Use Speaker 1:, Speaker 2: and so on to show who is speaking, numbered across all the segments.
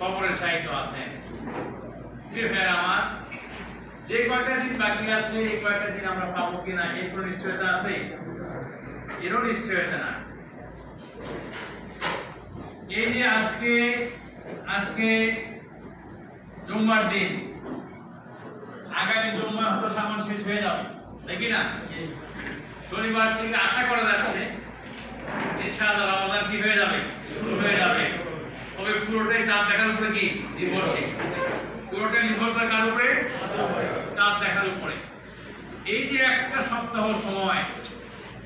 Speaker 1: কবরের সাহিত্য আছেন আমার, যে কয়টা দিন বাকি আছে, এই কয়টা দিন আমরা পাবো কিনা, এই কোনো নিশ্চয়তা আছে? এরও নিশ্চয়তা না। এই যে আজকে আজকে জুম্মার দিন, আগামী জুম্মা হয়তো সামান শেষ হয়ে যাবে দেখি না? শনিবার থেকে আশা করা যাচ্ছে, ইনশাআল্লাহ রমাদান কি হয়ে যাবে? শুরু হয়ে যাবে। তবে পুরোটাই চাঁদ দেখার উপরে কি? নির্ভরশীল। পুরোটাই নির্ভর করে কার উপরে? চাঁদ দেখার উপরে। এই যে একটা সপ্তাহ সময়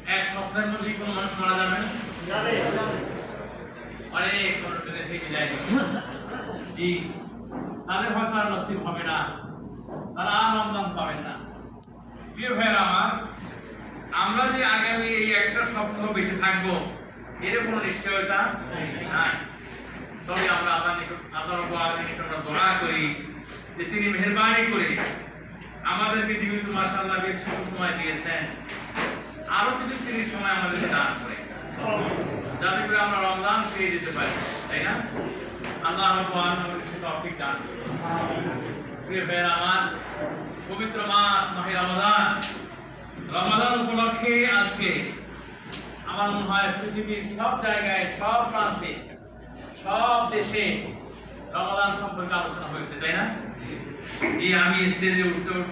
Speaker 1: এক সপ্তাহের মধ্যে কোনো মানুষ মারা যাবে না? অনেক থেকে যায়। জি। তাদের হয়তো আর নসিব হবে না। তারা আর রমজান পাবেন না। প্রিয় ভাইয়ের আমার আমরা যে আগামী এই একটা সপ্তাহ বেঁচে থাকব এর কোনো নিশ্চয়তা নাই। তবে আমরা আল্লাহ আল্লাহ রব্বুল আলামিনের নিকট দোয়া করি যে তিনি মেহেরবানি করে আমাদেরকে জীবিত মাশাআল্লাহ বেশ কিছু সময় দিয়েছেন। আরও কিছু তিরিশ সময় আমাদেরকে দান করে যাতে করে আমরা রমজান পেয়ে যেতে পারি, তাই না? আল্লাহ রব্বুল আলামিনের কাছে তৌফিক দান। প্রিয় ভাইয়েরা আমার, পবিত্র মাস, মাহে রমাদান রমাদান উপলক্ষে আজকে আমার মনে হয় পৃথিবীর সব জায়গায়, সব প্রান্তে সব দেশে রমাদান সম্পর্কে আলোচনা হয়েছে তাই না? যে আমি স্টেজে উঠতে উঠতে